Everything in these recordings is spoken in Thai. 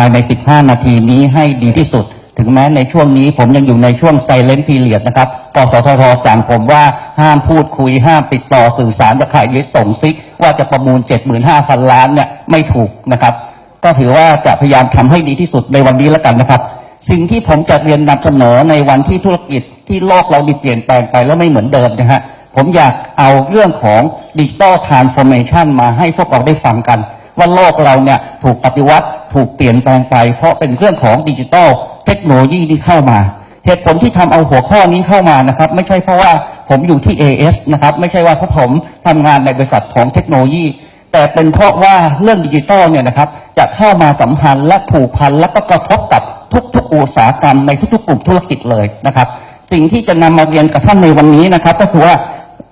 ายใน 15 นาทีนี้ให้ดีที่สุด ถึงแม้ในช่วงนี้ผมยังอยู่ในช่วงไซเลน t ์พีเรียดนะครับกสทชสั่งผมว่าห้ามพูดคุยห้ามติดต่อสื่อสารกับใครยึดส่งซิก ว่าจะประมูล 75,000 ล้านเนี่ยไม่ถูกนะครับ ก็ถือว่าจะพยายามทำให้ดีที่สุดในวันนี้แล้วกันนะครับ สิ่งที่ผมจะเรียนนำเสนอในวันที่ธุรกิจที่โลกเรามีเปลี่ยนแปลงไปแล้วไม่เหมือนเดิมนะฮะผมอยากเอาเรื่องของดิจิ t a ลทรานส์ฟอร์เมชันมาให้พวกเราได้ฟังกัน ว่าโลกเราเนี่ยถูกปฏิวัติถูกเปลี่ยนแปลงไป เพราะเป็นเรื่องของดิจิ t a ลเทคโนโลยีที่เข้ามาเหตุผลที่ทำเอาหัวข้อนี้เข้ามานะครับไม่ใช่เพราะว่าผมอยู่ที่ AS นะครับไม่ใช่ว่าเพราะผมทำงานในบริษัทของเทคโนโลยี แต่เป็นเพราะว่าเรื่องดิจิทัลเนี่ยนะครับจะเข้ามาสัมพันธ์และผูกพันและก็กระทบกับทุกๆอุตสาหกรรมในทุกๆกลุ่มธุรกิจเลยนะครับ สิ่งที่จะนำมาเรียนกับท่านในวันนี้นะครับ ก็คือว่า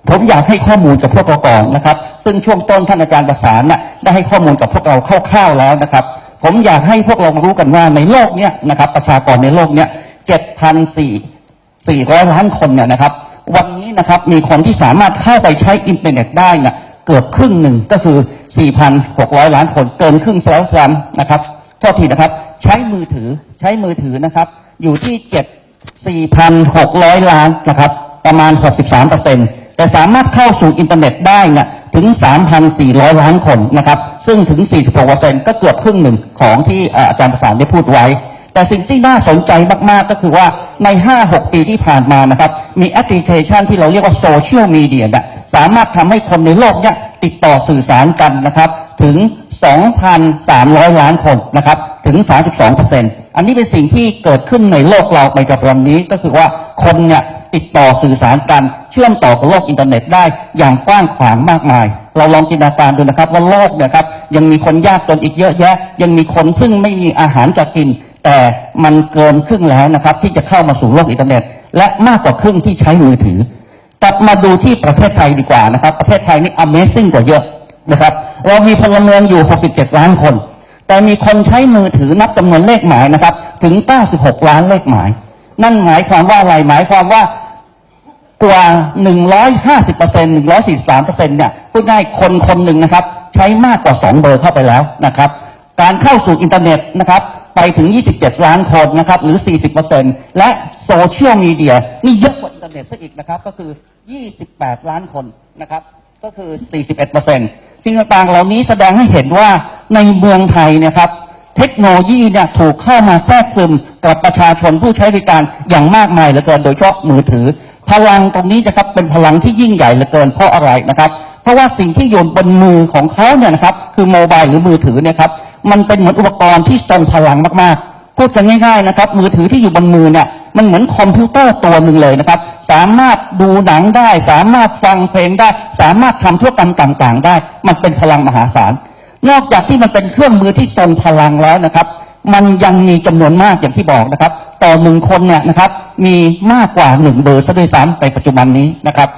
ผมอยากให้ข้อมูลกับพวกเราก่อนนะครับ ซึ่งช่วงต้นท่านอาจารย์ประสานน่ะได้ให้ข้อมูลกับพวกเราคร่าวๆแล้วนะครับ ผมอยากให้พวกเรารู้กันว่าในโลกเนี้ยนะครับ ประชากรในโลกเนี้ย7,400 400ล้านคนเนี่ยนะครับ วันนี้นะครับมีคนที่สามารถเข้าไปใช้อินเทอร์เน็ตได้เนี่ยเกือบครึ่งหนึ่งก็คือ 4,600 ล้านคนเกินครึ่งแล้วซ้ำนะครับโทษทีนะครับ ใช้มือถือใช้มือถือนะครับ อยู่ที่ 7 4,600 ล้านนะครับ ประมาณ 63% แต่สามารถเข้าสู่อินเทอร์เน็ตได้เนี่ยถึง 3,400 ล้านคนนะครับ ซึ่งถึง 46%ก็เกือบครึ่งหนึ่งของที่เอ่ออาจารย์ประสานได้พูดไว้ แต่สิ่งที่น่าสนใจมาก ๆ ก็คือว่าใน 5-6 ปีที่ผ่านมานะครับ มีแอปพลิเคชันที่เราเรียกว่าโซเชียลมีเดียเนี่ยสามารถทำให้คนในโลกเนี่ยติดต่อสื่อสารกันนะครับถึง 2,300 ล้านคนนะครับถึง 32%อันนี้เป็นสิ่งที่เกิดขึ้นในโลกเราในกับวันนี้ก็คือว่าคนเนี่ย ติดต่อสื่อสารกัน เชื่อมต่อกับโลกอินเทอร์เน็ตได้อย่างกว้างขวางมากมาย เราลองจินตนาการดูนะครับว่าโลกเนี่ยครับยังมีคนยากจนอีกเยอะแยะ ยังมีคนซึ่งไม่มีอาหารจะกิน แต่มันเกินครึ่งแล้วนะครับ ที่จะเข้ามาสู่โลกอินเทอร์เน็ต และมากกว่าครึ่งที่ใช้มือถือกลับมาดูที่ประเทศไทยดีกว่านะครับ ประเทศไทยนี่ Amazing กว่าเยอะนะครับ เรามีพลเมืองอยู่ 67 ล้านคน แต่มีคนใช้มือถือนับจำนวนเลขหมายนะครับ ถึง 96 ล้านเลขหมาย นั่นหมายความว่าอะไรหมายความว่ากว่า 150% 143%เซ็นต์เนี่ยพูดง่ายคนคนหนึ่งนะครับ ใช้มากกว่า 2 เบอร์เข้าไปแล้วนะครับ การเข้าสู่อินเทอร์เน็ตนะครับ ไปถึง 27 ล้านคนนะครับ หรือ 40%และโซเชียลมีเดียนี่เยอะกว่าอินเทอร์เน็ตซะอีกนะครับ ก็คือ 28 ล้านคนนะครับ ก็คือ 41%สิ่งต่างๆ เหล่านี้แสดงให้เห็นว่าในเมืองไทยนะครับ เทคโนโลยีเนี่ยถูกเข้ามาแทรกซึมกับประชาชนผู้ใช้บริการอย่างมากมายเหลือเกิน โดยเฉพาะมือถือ พลังตรงนี้นะครับเป็นพลังที่ยิ่งใหญ่เหลือเกินเพราะอะไรนะครับ เพราะว่าสิ่งที่อยู่บนมือของเขาเนี่ยนะครับคือโมบายหรือมือถือเนี่ยครับมันเป็นเหมือนอุปกรณ์ที่ทรงพลังมากๆพูดกันง่ายๆนะครับมือถือที่อยู่บนมือเนี่ยมันเหมือนคอมพิวเตอร์ตัวหนึ่งเลยนะครับ สามารถดูหนังได้ สามารถฟังเพลงได้ สามารถทำธุรกรรมต่างๆ ได้ มันเป็นพลังมหาศาล นอกจากที่มันเป็นเครื่องมือที่ทรงพลังแล้วนะครับ มันยังมีจำนวนมากอย่างที่บอกนะครับ ต่อหนึ่งคนเนี่ยนะครับ มีมากกว่าหนึ่งเบอร์ซะด้วยซ้ำในปัจจุบันนี้นะครับ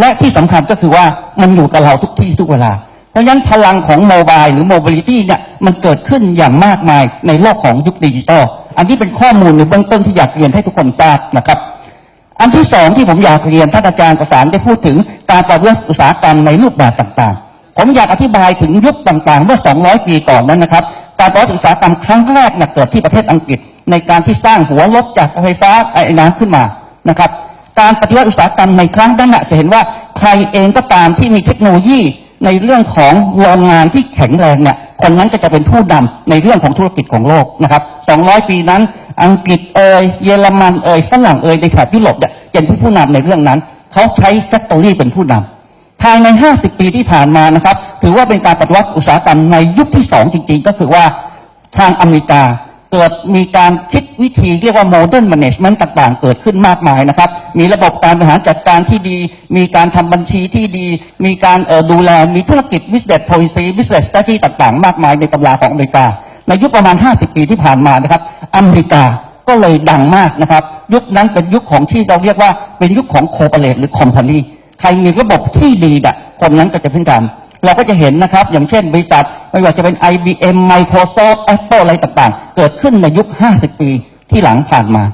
และที่สำคัญก็คือว่ามันอยู่กับเราทุกที่ทุกเวลา เพราะฉะนั้นพลังของโมบายหรือโมบิลิตี้เนี่ยมันเกิดขึ้นอย่างมากมายในโลกของยุคดิจิตอลอันนี้เป็นข้อมูลในเบื้องต้นที่อยากเรียนให้ทุกคนทราบนะครับอันที่สองที่ผมอยากเรียนท่านอาจารย์ประสานได้พูดถึงการปฏิวัติอุตสาหกรรมในรูปแบบต่างๆ ผมอยากอธิบายถึงยุคต่างๆ เมื่อ 200 ปีก่อนนั้นนะครับ การปฏิวัติอุตสาหกรรมครั้งแรกเนี่ยเกิดที่ประเทศอังกฤษ ในการที่สร้างหัวรถจากไฟฟ้าไอ้น้ำขึ้นมานะครับการปฏิวัติอุตสาหกรรมในครั้งนั้นน่ะจะเห็นว่าใครเองก็ตามที่มีเทคโนโลยีในเรื่องของโรงงานที่แข็งแรงเนี่ยคนนั้นก็จะเป็นผู้นำในเรื่องของธุรกิจของโลกนะครับ 200 ปีนั้น อังกฤษเอยเยอรมันเอยฝรั่งเอยในแถบยุโรปเนี่ยเป็นผู้ผู้นำในเรื่องนั้น เขาใช้แฟคทอรี่เป็นผู้นำ ภายใน 50 ปีที่ผ่านมานะครับ ถือว่าเป็นการปฏิวัติอุตสาหกรรมในยุคที่ 2 จริง ๆ ก็คือว่าทางอเมริกาเกิดมีการคิดวิธีเรียกว่า modern management ต่างๆ เกิดขึ้นมากมายนะครับ มีระบบการบริหารจัดการที่ดี มีการทำบัญชีที่ดี มีการออดูแล มีธุรกิจ business policy business strategy ต่างๆ มากมายในตำราของอเมริกา ในยุคประมาณ 50 ปีที่ผ่านมานะครับ อเมริกาก็เลยดังมากนะครับ ยุคนั้นเป็นยุคของที่เราเรียกว่าเป็นยุคของ corporate หรือ company ใครมีระบบที่ดีน่ะคนนั้นก็จะพึ่งทำเราก็จะเห็นนะครับ อย่างเช่นบริษัท ไม่ว่าจะเป็น IBM Microsoft Apple อะไรต่างๆ เกิดขึ้นในยุค 50 ปีที่หลังผ่านมา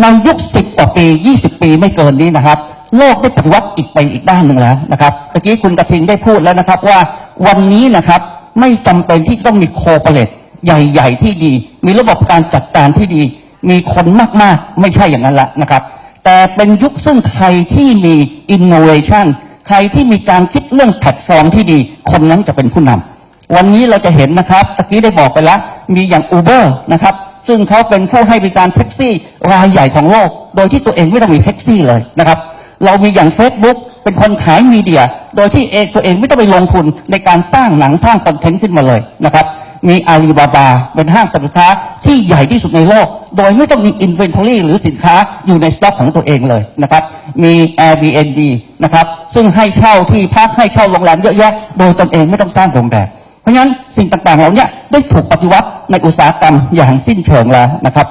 ในยุค 10 กว่าปี 20 ปีไม่เกินนี้นะครับ โลกได้ปฏิวัติอีกไปอีกด้านหนึ่งแล้วนะครับตะกี้คุณกระทิงได้พูดแล้วนะครับว่าวันนี้นะครับไม่จำเป็นที่ต้องมีโคเปเรตใหญ่ ๆ ที่ดี มีระบบการจัดการที่ดี มีคนมากๆ ไม่ใช่อย่างนั้นละนะครับ แต่เป็นยุคซึ่งใครที่มี innovation ใครที่มีการคิดเรื่องแพลตฟอร์มที่ดี คนนั้นจะเป็นผู้นำวันนี้เราจะเห็นนะครับตะกี้ได้บอกไปแล้ว มีอย่าง Uber นะครับซึ่งเขาเป็นผู้ให้บริการแท็กซี่รายใหญ่ของโลก โดยที่ตัวเองไม่ต้องมีแท็กซี่เลยนะครับเรามีอย่าง Facebook เป็นคนขายมีเดีย โดยที่เองตัวเองไม่ต้องไปลงทุนในการสร้างหนังสร้างคอนเทนต์ขึ้นมาเลยนะครับ มีอาลีบาบา เป็นห้างสรรพสินค้าที่ใหญ่ที่สุดในโลก โดยไม่ต้องมีอินเวนทอรี่หรือสินค้าอยู่ในสต็อกของตัวเองเลยนะครับ มี Airbnb นะครับ ซึ่งให้เช่าที่พักให้เช่าโรงแรมเยอะแยะ โดยตนเองไม่ต้องสร้างโรงแรมเพราะฉะนั้นสิ่งต่างๆเหล่านี้ได้ถูกปฏิวัติในอุตสาหกรรมอย่างสิ้นเชิงแล้วนะครับ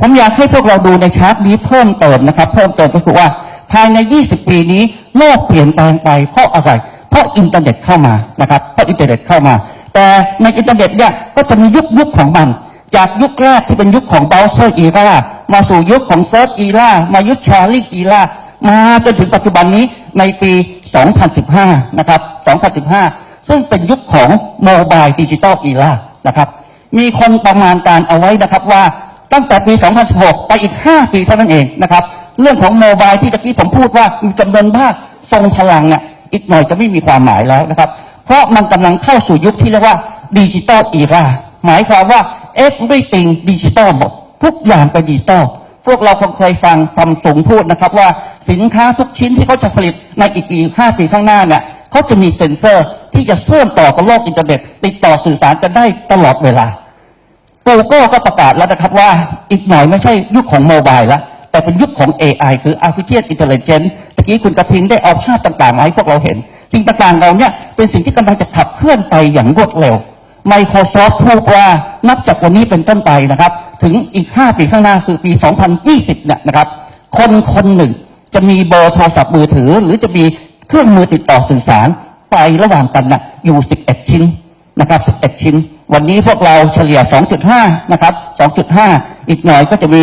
ผมอยากให้พวกเราดูในชาร์ตนี้เพิ่มเติมนะครับ เพิ่มเติมก็คือว่าภายใน 20 ปีนี้โลกเปลี่ยนแปลงไปเพราะอะไร เพราะอินเทอร์เน็ตเข้ามานะครับ เพราะอินเทอร์เน็ตเข้ามา แต่ในอินเทอร์เน็ตเนี่ยก็จะมียุคยุคของมัน จากยุคแรกที่เป็นยุคของเบราว์เซอร์อีรามาสู่ยุคของเซิร์ชอีรามายุคแชร์ลิงอีรามาจนถึงปัจจุบันนี้ในปี 2015 นะครับ 2015 ซึ่งเป็นยุคของโมบายดิจิตอลอีรานะครับ มีคนประมาณการเอาไว้นะครับว่าตั้งแต่ปี 2016 ไปอีก 5 ปีเท่านั้นเองนะครับ เรื่องของโมบายที่ตะกี้ผมพูดว่ามีจำนวนมากทรงพลังเนี่ยอีกหน่อยจะไม่มีความหมายแล้วนะครับ เพราะมันกำลังเข้าสู่ยุคที่เรียกว่าดิจิตอลอีราหมายความว่า everything ดิจิตอลหมดทุกอย่างเป็นดิจิตอลพวกเราคงเคยฟังซัมซุงพูดนะครับว่าสินค้าทุกชิ้นที่เขาจะผลิตในอีกกี่ห้าปีข้างหน้าเนี่ยเขาจะมีเซ็นเซอร์ที่จะเชื่อมต่อกับโลกอินเทอร์เน็ต ติดต่อสื่อสารกันได้ตลอดเวลา Google ก็ประกาศแล้วนะครับว่าอีกหน่อยไม่ใช่ยุคของโมบายแล้ว แต่เป็นยุคของ AI คือ Artificial Intelligence ตะกี้คุณกระทิงได้เอาภาพต่างๆมาให้พวกเราเห็น สิ่งต่างๆเราเนี่ยเป็นสิ่งที่กำลังจะขับเคลื่อนไปอย่างรวดเร็ว Microsoft พูดว่านับจากวันนี้เป็นต้นไปนะครับ ถึงอีก 5 ปีข้างหน้าคือปี 2020 เนี่ยนะครับ คนคนหนึ่งจะมีเบอร์โทรศัพท์มือถือ หรือจะมีเครื่องมือติดต่อสื่อสาร ไประหว่างกันนะอยู่ 11 ชิ้นนะครับ 11 ชิ้น วันนี้พวกเราเฉลี่ย 2.5 นะครับ 2.5 อีกหน่อยก็จะมี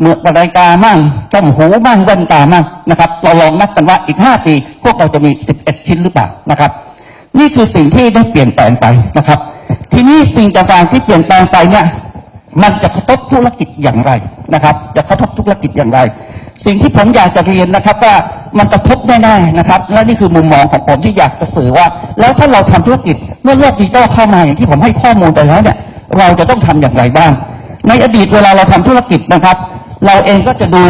เมื่อนาฬิกามั่งจ้อมหูมั่งแว่นตามั่งนะครับเราลองนับกันว่าอีก 5 ปี พวกเราจะมี 11 ชิ้นหรือเปล่านะครับ นี่คือสิ่งที่ได้เปลี่ยนแปลงไปนะครับ ทีนี้สิ่งต่างๆที่เปลี่ยนแปลงไปเนี่ยมันจะกระทบธุรกิจอย่างไรนะครับ จะกระทบธุรกิจอย่างไร สิ่งที่ผมอยากจะเรียนนะครับว่ามันกระทบแน่ๆนะครับ และนี่คือมุมมองของผมที่อยากจะสื่อว่า แล้วถ้าเราทำธุรกิจเมื่อโลกดิจิตอลเข้ามาอย่างที่ผมให้ข้อมูลไปแล้วเนี่ย เราจะต้องทำอย่างไรบ้าง ในอดีตเวลาเราทำธุรกิจนะครับ เราเองก็จะดู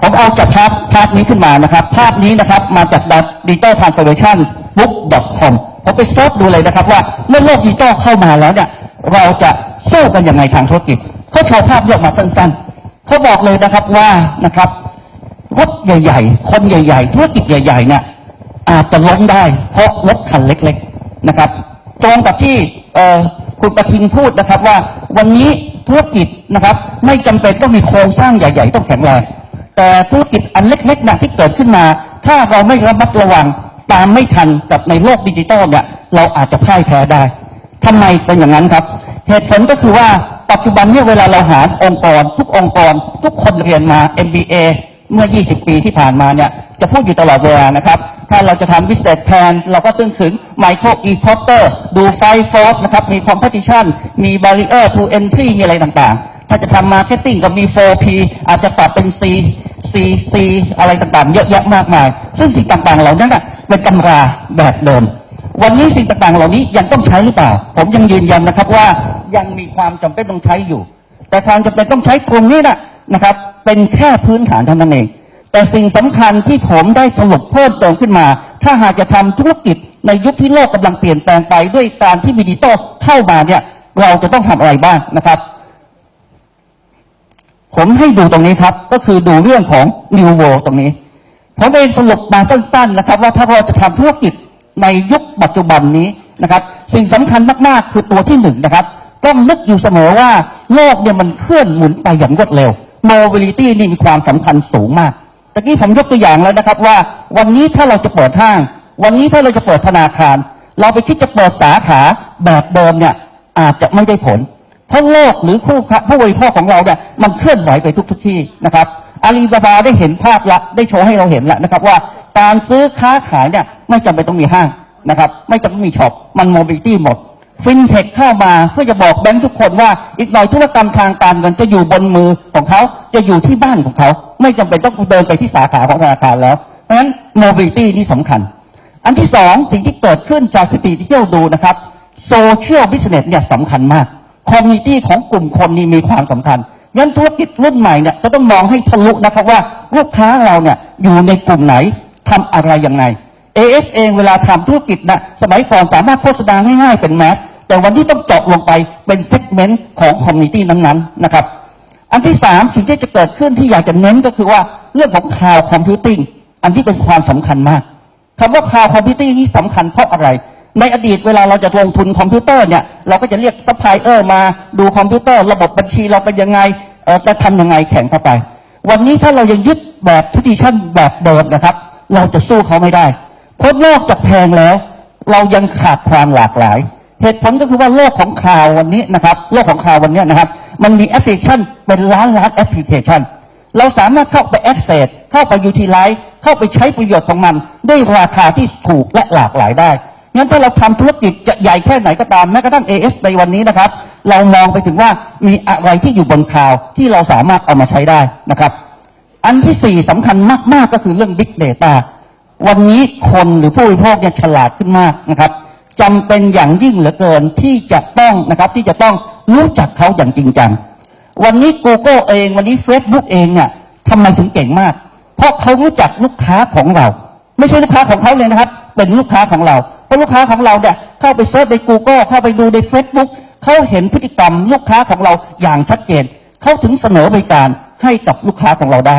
ผมเอาจากภาพภาพนี้ขึ้นมานะครับ ภาพนี้นะครับมาจาก digital transformation book com ผมไปเซิร์ชดูเลยนะครับ ว่าเมื่อโลกดิจิตอลเข้ามาแล้วเนี่ย เราจะสู้กันยังไงทางธุรกิจเขาโชว์ภาพยกมาสั้นๆเขาบอกเลยนะครับว่านะครับรถใหญ่ ๆ คนใหญ่ ๆ ธุรกิจใหญ่ ๆ เนี่ยอาจจะล้มได้ เพราะรถคันเล็ก ๆ นะครับ ตรงกับที่คุณประทิงพูดนะครับว่าวันนี้ ธุรกิจนะครับ ไม่จำเป็นต้องมีโครงสร้างใหญ่ ๆ ต้องแข็งแรง แต่ธุรกิจอันเล็กๆนะที่เกิดขึ้นมา ถ้าเราไม่ระมัดระวังตามไม่ทันกับในโลกดิจิตอลเนี่ยเราอาจจะพ่ายแพ้ได้ทำไมเป็นอย่างนั้นครับ เหตุผลก็คือว่าปัจจุบันเนี่ยเวลาเราหาองค์กร ทุกองค์กร ทุกคนเรียนมา MBA เมื่อ 20 ปีที่ผ่านมาเนี่ยจะพูดอยู่ตลอดเวลานะครับ ถ้าเราจะทำ business plan เราก็ต้องถึง micro e porter ดู five force นะครับ มี competition มี barrier to entry มีอะไรต่างๆ ถ้าจะทำ marketing ก็มี 4P อาจจะปรับเป็น C C C อะไรต่างๆ เยอะแยะมากมาย ซึ่งสิ่งต่างๆ เหล่านั้นเป็นตำราแบบเดิม วันนี้สิ่งต่างๆ เหล่านี้ยังต้องใช้หรือเปล่า ผมยังยืนยันนะครับว่ายังมีความจำเป็นต้องใช้อยู่ แต่ความจำเป็นต้องใช้ตรงนี้นะนะครับ เป็นแค่พื้นฐานเท่านั้นเอง แต่สิ่งสำคัญที่ผมได้สรุปเพิ่มเติมขึ้นมา ถ้าหากจะทำธุรกิจในยุคที่โลกกำลังเปลี่ยนแปลงไปด้วยการที่มีดิจิตอลเข้ามาเนี่ยเราจะต้องทำอะไรบ้างนะครับ ผมให้ดูตรงนี้ครับ ก็คือดูเรื่องของ New World ตรงนี้ ผมเองสรุปมาสั้น ๆ นะครับ ว่าถ้าเราจะทำธุรกิจในยุคปัจจุบันนี้นะครับ สิ่งสำคัญมากๆ คือตัวที่หนึ่งนะครับต้องนึกอยู่เสมอว่าโลกเนี่ยมันเคลื่อนหมุนไปอย่างรวดเร็ว mobility นี่มีความสำคัญสูงมาก ตะกี้ผมยกตัวอย่างแล้วนะครับว่า วันนี้ถ้าเราจะเปิดห้าง วันนี้ถ้าเราจะเปิดธนาคาร เราไปคิดจะเปิดสาขาแบบเดิมเนี่ยอาจจะไม่ได้ผล เพราะโลกหรือคู่ค้ผู้บริโภคของเราเนี่ยมันเคลื่อนไหวไปทุกทุกที่นะครับอาลีบาบาได้เห็นภาพละได้โชว์ให้เราเห็นแล้วนะครับว่าการซื้อค้าขายเนี่ยไม่จำเป็นต้องมีห้างนะครับ ไม่จำเป็นต้องมีช็อปมันโมบิลิตี้หมด ฟินเทคเข้ามาเพื่อจะบอกแบงค์ทุกคนว่า อีกหน่อยธุรกรรมทางการเงินจะอยู่บนมือของเขาจะอยู่ที่บ้านของเขา ไม่จำเป็นต้องเดินไปที่สาขาของธนาคารแล้ว เพราะฉะนั้นโมบิลิตี้นี่สำคัญ อันที่สองสิ่งที่เกิดขึ้นจากสถิติที่เราดูนะครับโซเชียลบิสเนสเนี่ยสำคัญมากคอมมูนิตี้ของกลุ่มคนนี้มีความสำคัญงั้นธุรกิจรุ่นใหม่เนี่ยจะต้องมองให้ทะลุนะครับว่าลูกค้าเราเนี่ยอยู่ในกลุ่มไหนทำอะไรยังไง AS เองเวลาทำธุรกิจนะสมัยก่อนสามารถโฆษณาง่ายๆเป็นแมส แต่วันนี้ต้องเจาะลงไปเป็นเซกเมนต์ของคอมมูนิตี้นั้นๆนะครับ อันที่สามสิ่งที่จะเกิดขึ้นที่อยากจะเน้นก็คือว่าเรื่องของข่าวคอมพิวติ้งอันที่เป็นความสำคัญมากคำว่าข่าวคอมพิวติ้งนี่สำคัญเพราะอะไร ในอดีตเวลาเราจะลงทุนคอมพิวเตอร์เนี่ยเราก็จะเรียกซัพพลายเออร์มาดูคอมพิวเตอร์ ระบบบัญชีเราเป็นยังไงจะทำยังไงแข่งเข้าไป วันนี้ถ้าเรายังยึดแบบทิดิชั่นแบบเดิมนะครับ เราจะสู้เขาไม่ได้เพราะนอกจากแพงแล้ว เรายังขาดความหลากหลาย เหตุผลก็คือว่าโลกของข่าววันนี้นะครับ โลกของข่าววันนี้นะครับ มันมีแอปพลิเคชันเป็นล้านล้านแอปพลิเคชัน เราสามารถเข้าไป access เข้าไป utilize เข้าไปใช้ประโยชน์ของมัน ด้วยราคาที่ถูกและหลากหลายได้งั้นถ้าเราทำธุรกิจจะใหญ่แค่ไหนก็ตามแม้กระทั่ง AS ในวันนี้นะครับ เรามองไปถึงว่ามีอะไรที่อยู่บนข่าวที่เราสามารถเอามาใช้ได้นะครับ อันที่สี่สำคัญมาก ๆ ก็คือเรื่อง Big Data วันนี้คนหรือผู้บริโภคเนี่ยฉลาดขึ้นมากนะครับ จำเป็นอย่างยิ่งเหลือเกินที่จะต้องนะครับที่จะต้องรู้จักเขาอย่างจริงจัง วันนี้ Google เอง วันนี้ Facebook เองเนี่ยทำไมถึงเก่งมาก เพราะเขารู้จักลูกค้าของเรา ไม่ใช่ลูกค้าของเขาเลยนะครับ เป็นลูกค้าของเราเพราะลูกค้าของเราเนี่ยเข้าไปเซิร์ชใน Google เข้าไปดูใน Facebook เขาเห็นพฤติกรรมลูกค้าของเราอย่างชัดเจนเขาถึงเสนอบริการให้กับลูกค้าของเราได้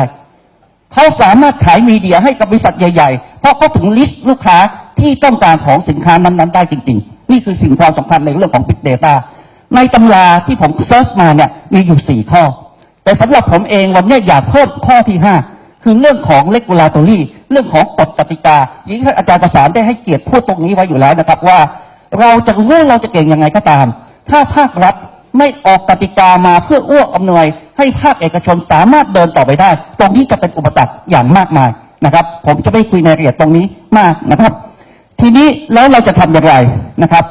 เขาสามารถขายมีเดียให้กับบริษัทใหญ่ ๆ เพราะเขาถึงลิสต์ลูกค้า ที่ต้องการของสินค้านั้นๆได้จริง ๆ นี่คือสิ่งความสำคัญในเรื่องของ Big Data ในตำราที่ผมเซิร์ชมาเนี่ยมีอยู่ 4 ข้อ แต่สำหรับผมเองวันนี้อยากเพิ่มข้อที่ 5 คือเรื่องของ regulatory เรื่องของกฎกติกายิ่งท่านอาจารย์ประสานได้ให้เกียรติพูดตรงนี้ไว้อยู่แล้วนะครับว่า เราจะรู้เราจะเก่งยังไงก็ตาม ถ้าภาครัฐไม่ออกกติกามาเพื่ออ้วกอำนวย ให้ภาคเอกชนสามารถเดินต่อไปได้ ตรงนี้จะเป็นอุปสรรคอย่างมากมายนะครับ ผมจะไม่คุยในรายละเอียดตรงนี้มากนะครับ ทีนี้แล้วเราจะทำอย่างไรนะครับ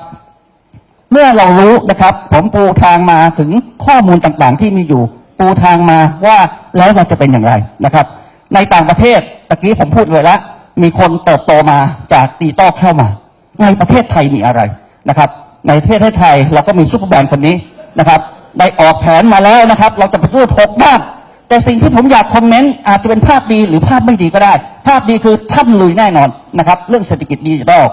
เมื่อเรารู้นะครับ ผมปูทางมาถึงข้อมูลต่างๆ ที่มีอยู่ ปูทางมาว่าแล้วเราจะเป็นอย่างไรนะครับ ในต่างประเทศตะกี้ผมพูดเลยแล้วมีคนเติบโตมาจากตีโต้เข้ามา ในประเทศไทยมีอะไรนะครับ ในประเทศไทยเราก็มีซูเปอร์แบรนด์คนนี้นะครับ ได้ออกแผนมาแล้วนะครับ เราจะไปพูดหกด้าน แต่สิ่งที่ผมอยากคอมเมนต์อาจจะเป็นภาพดีหรือภาพไม่ดีก็ได้ ภาพดีคือท่านลุยแน่นอนนะครับ เรื่องเศรษฐกิจดิจิทัล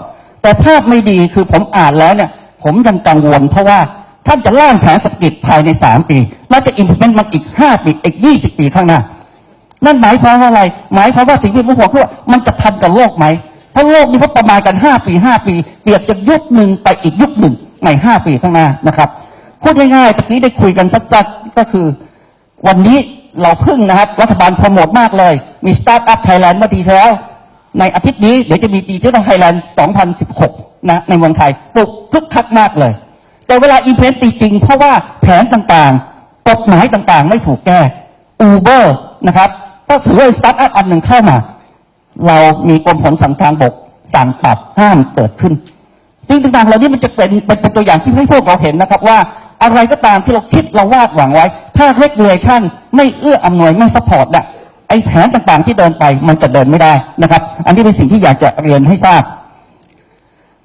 แต่ภาพไม่ดีคือผมอ่านแล้วเนี่ย ผมยังกังวลเพราะว่าท่านจะร่างแผนเศรษฐกิจภายใน 3 ปี แล้วจะ implement มันอีก 5 ปีอีก 20 ปีข้างหน้า นั่นหมายความว่าอะไร หมายความว่าสิ่งที่ผมบอกคือว่ามันจะทันกับโลกไหมเพราโลกนี้เขาประมาณกัน 5 ปี 5 ปี เปรียบจากยุคหนึ่งไปอีกยุคหนึ่งใน 5 ปีข้างหน้านะครับพูดง่ายๆตะกี้ได้คุยกันสักๆก็คือ วันนี้เราพึ่งนะครับ รัฐบาลโปรโมทมากเลย มีสตาร์ทอัพไทยแลนด์เมื่อทีแล้ว ในอาทิตย์นี้เดี๋ยวจะมีดิจิทัลไทยแลนด์ 2016 นะ ในเมืองไทยปลุกคึกคักมากเลย แต่เวลาอินเพนต์จริง เพราะว่าแผนต่างๆ กฎหมายต่างๆ ไม่ถูกแก้อูเบอร์นะครับก็ถือว่าสตาร์ทอัพอันหนึ่งเข้ามา เรามีกรมขนส่งทางบกสั่งปรับห้ามเกิดขึ้นสิ่งต่างๆเหล่านี้มันจะเป็นเป็นเป็นตัวอย่างที่ให้พวกเราเห็นนะครับว่า อะไรก็ตามที่เราคิดเราวาดหวังไว้ ถ้า regulation ไม่เอื้ออำนวยไม่ support น่ะไอแผนต่างๆที่เดินไปมันจะเดินไม่ได้นะครับ อันนี้เป็นสิ่งที่อยากจะเรียนให้ทราบ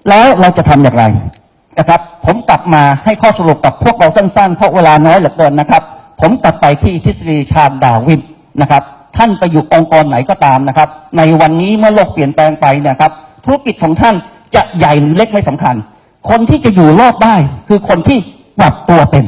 แล้วเราจะทำอย่างไรนะครับ ผมกลับมาให้ข้อสรุปกับพวกเราสั้นๆ เพราะเวลาน้อยเหลือเกินนะครับ ผมกลับไปที่ทฤษฎีชาญดาวินนะครับ ท่านไปอยู่องค์กรไหนก็ตามนะครับ ในวันนี้เมื่อโลกเปลี่ยนแปลงไปนะครับ ธุรกิจของท่านจะใหญ่หรือเล็กไม่สำคัญ คนที่จะอยู่รอดได้คือคนที่ ปรับตัวเป็น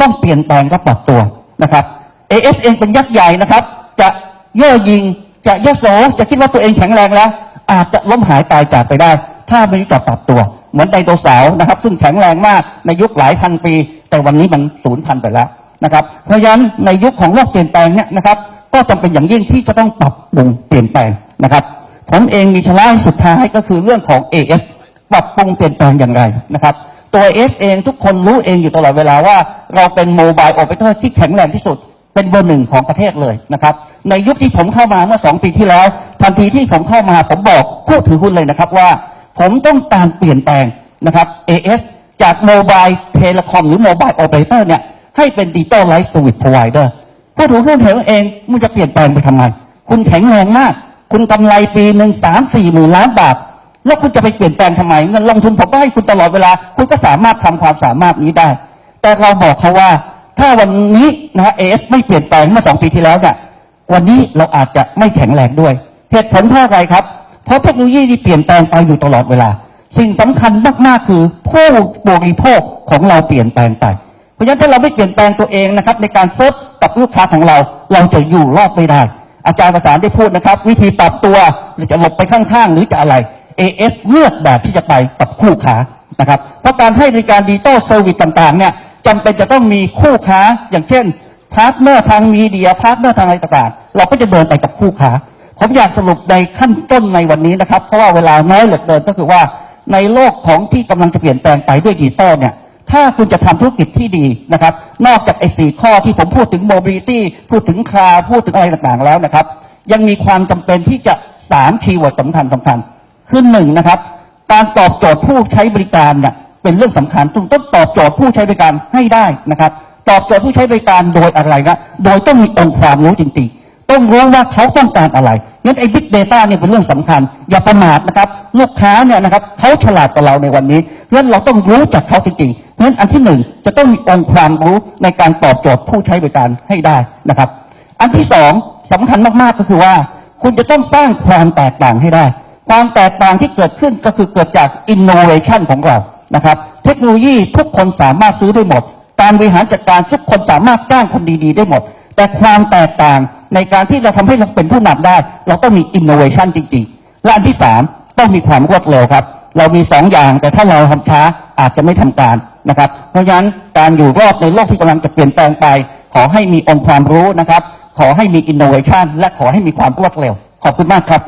ต้องเปลี่ยนแปลงและปรับตัวนะครับ AS เองเป็นยักษ์ใหญ่นะครับ จะเย่อยิงจะยโสจะคิดว่าตัวเองแข็งแรงแล้ว อาจจะล้มหายตายจากไปได้ ถ้าไม่รู้จักปรับตัว เหมือนไดโนเสาร์นะครับ ซึ่งแข็งแรงมากในยุคหลายพันปี แต่วันนี้มันสูญพันธุ์ไปแล้วนะครับเพราะฉะนั้นในยุคของโลกเปลี่ยนแปลงเนี่ยนะครับ ก็จำเป็นอย่างยิ่งที่จะต้องปรับปรุงเปลี่ยนแปลงนะครับผมเองมีชล่าสุดท้ายก็คือเรื่องของ AS ปรับปรุงเปลี่ยนแปลงอย่างไรนะครับ ตัว AS เองทุกคนรู้เองอยู่ตลอดเวลาว่า เราเป็นโมบายโอเปอเรเตอร์ที่แข็งแรงที่สุด เป็นเบอร์หนึ่งของประเทศเลยนะครับในยุคที่ผมเข้ามาเมื่อสองปีที่แล้ว ทันทีที่ผมเข้ามาผมบอกผู้ถือหุ้นเลยนะครับว่า ผมต้องการเปลี่ยนแปลงนะครับ AS จากโมบายเทเลคอมหรือโมบายโอเปอเรเตอร์เนี่ยให้เป็นดิจิตอลไลฟ์สวิตพรอไวเดอร์ผู้ถือหุ้นเห็นเองมันจะเปลี่ยนแปลงไปทำไม คุณแข็งแรงมาก คุณกำไรปีหนึ่งสามสี่หมื่นล้านบาท แล้วคุณจะไปเปลี่ยนแปลงทำไม เงินลงทุนผมก็ให้คุณตลอดเวลา คุณก็สามารถทำความสามารถนี้ได้ แต่เราบอกเขาว่า ถ้าวันนี้นะเอสไม่เปลี่ยนแปลงเมื่อสองปีที่แล้วเนี่ยวันนี้เราอาจจะไม่แข็งแรงด้วยเหตุผลเพราะอะไรครับ เพราะเทคโนโลยีที่เปลี่ยนแปลงไปอยู่ตลอดเวลา สิ่งสำคัญมากๆคือผู้บริโภคของเราเปลี่ยนแปลงไป เพราะฉะนั้นถ้าเราไม่เปลี่ยนแปลงตัวเองนะครับ ในการเซิร์ฟกับลูกค้าของเรา เราจะอยู่รอดไม่ได้ อาจารย์ประสานได้พูดนะครับ วิธีปรับตัวจะหลบไปข้างๆหรือจะอะไร AS เลือกแบบที่จะไปกับคู่ค้านะครับ เพราะการให้บริการดิจิตอลเซอร์วิสต่างๆเนี่ยจำเป็นจะต้องมีคู่ค้าอย่างเช่นพาร์ทเนอร์ทางมีเดียพาร์ทเนอร์ทางอะไรต่างๆ เราก็จะเดินไปกับคู่ค้า ผมอยากสรุปในขั้นต้นในวันนี้นะครับ เพราะว่าเวลาน้อยเหลือเกินก็คือว่าในโลกของที่กำลังจะเปลี่ยนแปลงไปด้วยดิจิตอลเนี่ยถ้าคุณจะทำธุรกิจที่ดีนะครับ นอกจากไอ้สี่ข้อที่ผมพูดถึงโมบิลิตี้พูดถึงคลาพูดถึงอะไรต่างๆแล้วนะครับ ยังมีความจำเป็นที่จะสามคีย์เวิร์ดสำคัญสำคัญ คือหนึ่งนะครับ การตอบโจทย์ผู้ใช้บริการเนี่ยเป็นเรื่องสำคัญต้องต้องตอบโจทย์ผู้ใช้บริการให้ได้นะครับ ตอบโจทย์ผู้ใช้บริการโดยอะไรนะโดยต้องมีองค์ความรู้จริงๆ ต้องรู้ว่าเขาต้องการอะไรงั้นไอ้ Big Data เนี่ยเป็นเรื่องสำคัญ อย่าประมาทนะครับ ลูกค้าเนี่ยนะครับเขาฉลาดกว่าเราในวันนี้งั้นเราต้องรู้จักเขาจริงๆเพราะฉะนั้นอันที่หนึ่งจะต้องมีองค์ความรู้ในการตอบโจทย์ผู้ใช้บริการให้ได้นะครับ อันที่สองสำคัญมากๆก็คือว่า คุณจะต้องสร้างความแตกต่างให้ได้ ความแตกต่างที่เกิดขึ้นก็คือเกิดจาก innovation ของเรานะครับ เทคโนโลยีทุกคนสามารถซื้อได้หมด การบริหารจัดการทุกคนสามารถจ้างคนดีๆ ได้หมด แต่ความแตกต่างในการที่เราทำให้เราเป็นผู้นำได้ เราต้องมี innovation จริงๆ และอันที่สามต้องมีความรวดเร็วครับ เรามีสองอย่างแต่ถ้าเราทำช้าอาจจะไม่ทำการนะครับ เพราะฉะนั้นการอยู่รอดในโลกที่กำลังจะเปลี่ยนแปลงไป ขอให้มีองค์ความรู้นะครับ ขอให้มี innovation และขอให้มีความรวดเร็ว ขอบคุณมากครับ